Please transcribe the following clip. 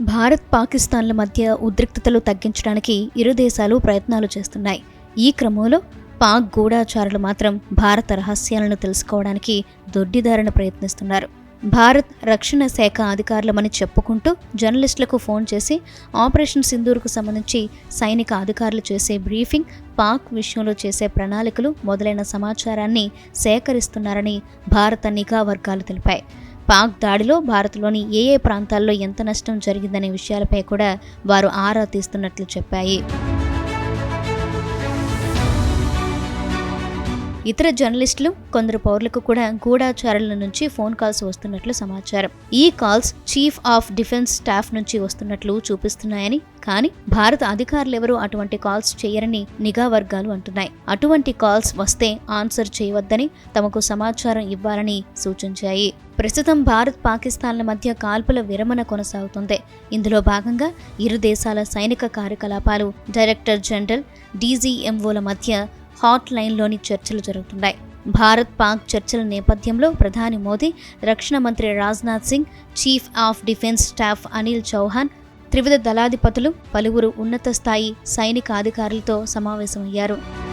భారత్ పాకిస్తాన్ల మధ్య ఉద్రిక్తతలు తగ్గించడానికి ఇరు దేశాలు ప్రయత్నాలు చేస్తున్నాయి. ఈ క్రమంలో పాక్ గూఢాచారులు మాత్రం భారత రహస్యాలను తెలుసుకోవడానికి దొడ్డిదారిన ప్రయత్నిస్తున్నారు. భారత్ రక్షణ శాఖ అధికారులమని చెప్పుకుంటూ జర్నలిస్టులకు ఫోన్ చేసి ఆపరేషన్ సింధూర్కు సంబంధించి సైనిక అధికారులు చేసే బ్రీఫింగ్ పాక్ విషయంలో చేసే ప్రణాళికలు మొదలైన సమాచారాన్ని సేకరిస్తున్నారని భారత నిఘా వర్గాలు తెలిపాయి. పాక్ దాడిలో భారత్లోని ఏ ఏ ప్రాంతాల్లో ఎంత నష్టం జరిగిందనే విషయాలపై కూడా వారు ఆరా తీస్తున్నట్లు చెప్పాయి. ఇతర జర్నలిస్టులు కొందరు పౌరులకు కూడా గూఢాచారుల నుంచి ఫోన్ కాల్స్ వస్తున్నట్లు సమాచారం. ఈ calls chief of defence staff నుంచి వస్తున్నట్లు చూపిస్తున్నాయని కానీ భారత అధికారులెవరూ అటువంటి కాల్స్ చేయరని నిఘా వర్గాలు అంటున్నాయి. అటువంటి కాల్స్ వస్తే ఆన్సర్ చేయవద్దని తమకు సమాచారం ఇవ్వాలని సూచించాయి. ప్రస్తుతం భారత్ పాకిస్తాన్ల మధ్య కాల్పుల విరమణ కొనసాగుతుంది. ఇందులో భాగంగా ఇరు దేశాల సైనిక కార్యకలాపాలు డైరెక్టర్ జనరల్ డీజీఎంఓల మధ్య హాట్ లైన్లోని చర్చలు జరుగుతున్నాయి. భారత్ పాక్ చర్చల నేపథ్యంలో ప్రధాని మోదీ రక్షణ మంత్రి Rajnath Singh chief of defence staff Anil Chauhan త్రివిధ దళాధిపతులు పలువురు ఉన్నత స్థాయి సైనిక అధికారులతో సమావేశమయ్యారు.